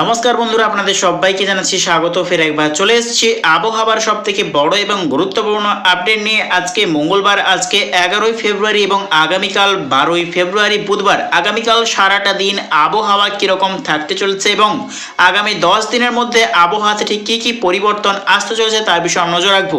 নমস্কার বন্ধুরা, আপনাদের সবাইকে জানাচ্ছি স্বাগত, ফের একবার চলে এসেছি আবহাওয়ার সব থেকে বড় এবং গুরুত্বপূর্ণ আপডেট নিয়ে আজকে মঙ্গলবার, আজকে এগারোই ফেব্রুয়ারি এবং আগামীকাল বারোই ফেব্রুয়ারি বুধবার। আগামীকাল সারাটা দিন আবহাওয়া কীরকম থাকতে চলেছে এবং আগামী দশ দিনের মধ্যে আবহাওয়াতে ঠিক কী কী পরিবর্তন আসতে চলেছে তার বিষয়ে নজর রাখব।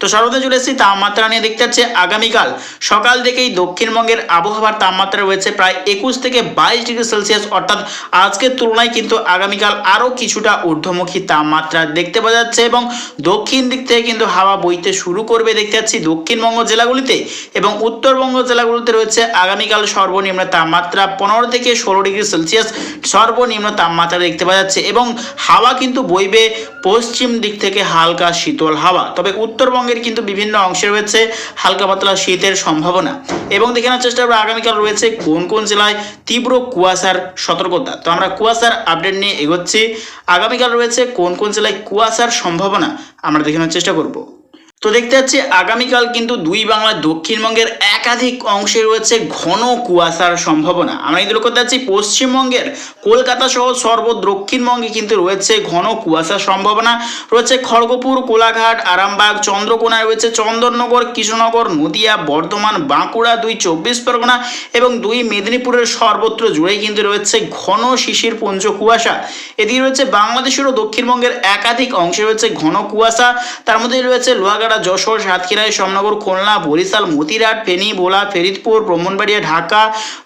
তো সর্বদা চলে এসেছি তাপমাত্রা নিয়ে দেখতে পাচ্ছি, আগামীকাল সকাল থেকেই দক্ষিণবঙ্গের আবহাওয়ার তাপমাত্রা রয়েছে প্রায় একুশ থেকে বাইশ ডিগ্রি সেলসিয়াস, অর্থাৎ আজকের তুলনায় কিন্তু আগামীকাল আরও কিছুটা ঊর্ধ্বমুখী তাপমাত্রা দেখতে পাওয়া যাচ্ছে এবং দক্ষিণ দিক থেকে কিন্তু হাওয়া বইতে শুরু করবে দেখতে পাচ্ছি দক্ষিণবঙ্গ জেলাগুলিতে এবং উত্তরবঙ্গ জেলাগুলিতে রয়েছে আগামীকাল সর্বনিম্ন তাপমাত্রা পনেরো থেকে ষোলো ডিগ্রি সেলসিয়াস সর্বনিম্ন তাপমাত্রা দেখতে পাওয়া যাচ্ছে এবং হাওয়া কিন্তু বইবে পশ্চিম দিক থেকে হালকা শীতল হাওয়া। তবে উত্তরবঙ্গের কিন্তু বিভিন্ন অংশে রয়েছে হালকা পাতলা শীতের সম্ভাবনা এবং দেখে নেওয়ার চেষ্টা করব আগামীকাল রয়েছে কোন কোন জেলায় তীব্র কুয়াশার সতর্কতা। তো আমরা কুয়াশার আপডেট নিয়ে এগোচ্ছি। আগামীকাল রয়েছে কোন কোন জেলায় কুয়াশার সম্ভাবনা? আমরা দেখে নেওয়ার চেষ্টা করব। তো দেখতে পাচ্ছি আগামীকাল কিন্তু দুই বাংলার দক্ষিণবঙ্গের একাধিক অংশে রয়েছে ঘন কুয়াশার সম্ভাবনা। আমরা কিন্তু লক্ষ্য করতে পশ্চিমবঙ্গের কলকাতা সহ সর্ব দক্ষিণবঙ্গে কিন্তু রয়েছে ঘন কুয়াশার সম্ভাবনা। রয়েছে খড়গপুর, কোলাঘাট, আরামবাগ, চন্দ্রকোনায় রয়েছে চন্দননগর, কৃষ্ণনগর, নদিয়া, বর্ধমান, বাঁকুড়া দুই চব্বিশ পরগনা এবং দুই মেদিনীপুরের সর্বত্র জুড়েই কিন্তু রয়েছে ঘন শিশির পুঞ্জ কুয়াশা। এদিকে রয়েছে বাংলাদেশেরও দক্ষিণবঙ্গের একাধিক অংশে রয়েছে ঘন কুয়াশা। তার মধ্যে রয়েছে লোহাগাড়া যশোর সাতক্ষীরায় সমনগর খুলনা, বরিশাল, মতিরাট, ফেনী ভোলা ফেরিদপুর, ব্রহ্মণবাড়িয়া, ঢাকা,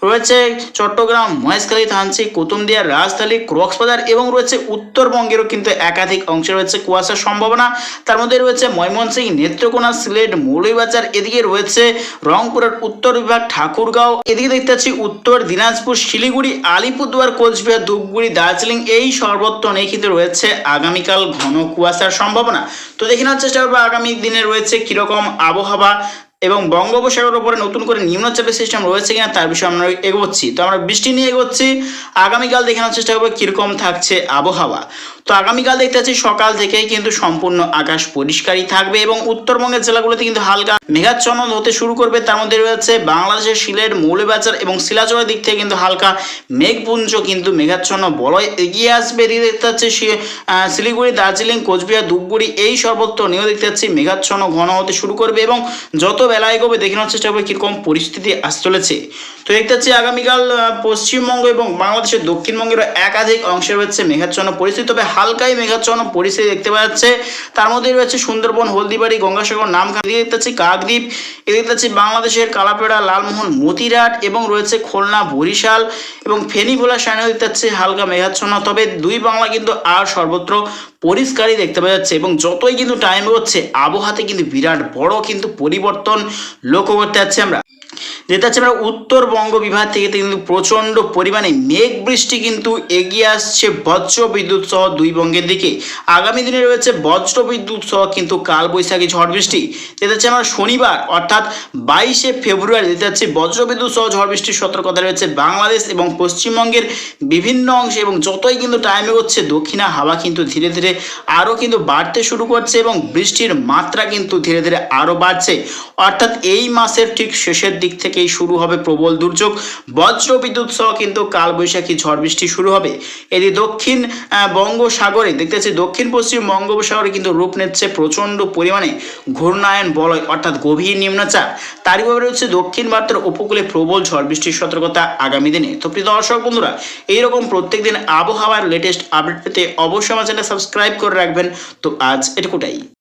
রয়েছে চট্টগ্রাম, মহেশখালী, থানচি কুতুমদিয়া রাজধানী, কক্সবাজার এবং রয়েছে উত্তরবঙ্গেরও কিন্তু একাধিক অংশে রয়েছে কুয়াশার সম্ভাবনা। তার মধ্যে রয়েছে ময়মনসিংহ, নেত্রকোনা, সিলেট, মৌলভীবাজার, এদিকে রয়েছে রংপুরের উত্তর বিভাগ, ঠাকুরগাঁও, এদিকে দেখতে পাচ্ছি উত্তর দিনাজপুর, শিলিগুড়ি, আলিপুরদুয়ার, কোচবিহার, ধূপগুড়ি, দার্জিলিং, এই সর্বত্র নিয়ে কিন্তু রয়েছে আগামীকাল ঘন কুয়াশার সম্ভাবনা। তো দেখে নেওয়ার চেষ্টা করব আগামী দিনে রয়েছে কীরকম আবহাওয়া? এবং বঙ্গোপসাগরের উপরে নতুন করে নিম্নচাপের সিস্টেম রয়েছে কিনা তার বিষয়ে আমরা এগোচ্ছি। তো আমরা বৃষ্টি নিয়ে এগোচ্ছি। আগামীকাল দেখে দেখানোর চেষ্টা করব কীরকম থাকছে আবহাওয়া। তো আগামীকাল দেখতে পাচ্ছি সকাল থেকেই কিন্তু সম্পূর্ণ আকাশ পরিষ্কারই থাকবে এবং উত্তরবঙ্গের জেলাগুলোতে কিন্তু হালকা মেঘাচ্ছন্ন হতে শুরু করবে। তার মধ্যে রয়েছে বাংলাদেশের সিলেট মৌলবাজার এবং শিলাচরের দিক থেকে কিন্তু হালকা মেঘপুঞ্জ কিন্তু মেঘাচ্ছন্ন বলয় এগিয়ে আসবে। এদিকে দেখতে পাচ্ছি শিলিগুড়ি, দার্জিলিং, কোচবিহার, ধূপগুড়ি এই সর্বত্র নিয়েও দেখতে পাচ্ছি মেঘাচ্ছন্ন ঘন হতে শুরু করবে এবং যত বেলা এগোবে দেখে নেওয়ার চেষ্টা করবে, কীরকম পরিস্থিতি আসতে চলেছে। তো দেখতে পাচ্ছি আগামীকাল পশ্চিমবঙ্গ এবং বাংলাদেশের দক্ষিণবঙ্গের একাধিক অংশে রয়েছে মেঘাচ্ছন্ন পরিস্থিতি, তবে হালকাই মেঘাচ্ছন্ন পরিস্থিতি দেখতে পাওয়া যাচ্ছে তার মধ্যে রয়েছে সুন্দরবন, হলদিবাড়ি, গঙ্গাসাগর, নামখানা, এদিকে দেখতে পাচ্ছি কাকদ্বীপ, এদিকে দেখতে পাচ্ছি বাংলাদেশের কালাপেড়া, লালমোহন মতিরাট এবং রয়েছে খুলনা, বরিশাল এবং ফেনী ভোলা সাইনে দেখতে পাচ্ছি হালকা মেঘাচ্ছন্ন। তবে দুই বাংলা কিন্তু আর সর্বত্র পরিষ্কারই দেখতে পাওয়া যাচ্ছে এবং যতই কিন্তু টাইম হচ্ছে, আবহাওয়াতে কিন্তু বিরাট বড় কিন্তু পরিবর্তন লক্ষ্য করতে যাচ্ছি আমরা। যেটা হচ্ছে উত্তরবঙ্গ বিভাগ থেকে কিন্তু প্রচণ্ড পরিমাণে মেঘ বৃষ্টি কিন্তু এগিয়ে আসছে বজ্র বিদ্যুৎ সহ দুই বঙ্গের দিকে। আগামী দিনে রয়েছে বজ্র বিদ্যুৎ সহ কিন্তু কালবৈশাখী ঝড় বৃষ্টি। যেটা হচ্ছে আমরা শনিবার, অর্থাৎ বাইশে ফেব্রুয়ারি, যেটা হচ্ছে বজ্র বিদ্যুৎ সহ ঝড় বৃষ্টির সতর্কতা রয়েছে বাংলাদেশ এবং পশ্চিমবঙ্গের বিভিন্ন অংশে এবং যতই কিন্তু টাইমে হচ্ছে দক্ষিণা হাওয়া কিন্তু ধীরে ধীরে আরও কিন্তু বাড়তে শুরু করছে এবং বৃষ্টির মাত্রা কিন্তু ধীরে ধীরে আরও বাড়ছে। অর্থাৎ এই মাসের ঠিক শেষের দিক থেকেই শুরু হবে প্রবল দুর্যোগ। বজ্র বিদ্যুৎ সহ কিন্তু কালবৈশাখী ঝড় বৃষ্টি শুরু হবে। এদিকে দক্ষিণ বঙ্গোসাগরে দেখতেছি দক্ষিণ পশ্চিম বঙ্গোপসাগরে কিন্তু রূপ নিচ্ছে প্রচণ্ড পরিমাণে ঘূর্ণায়ন বলয়, অর্থাৎ গভীর নিম্নচাপ। তারই ভাবে রয়েছে দক্ষিণ ভারতের উপকূলে প্রবল ঝড় বৃষ্টির সতর্কতা আগামী দিনে। তো প্রিয় দর্শক বন্ধুরা, এইরকম প্রত্যেকদিন আবহাওয়ার লেটেস্ট আপডেট পেতে অবশ্যই আমার চ্যানেল সাবস্ক্রাইব করে রাখবেন। তো আজ এটুকুটাই।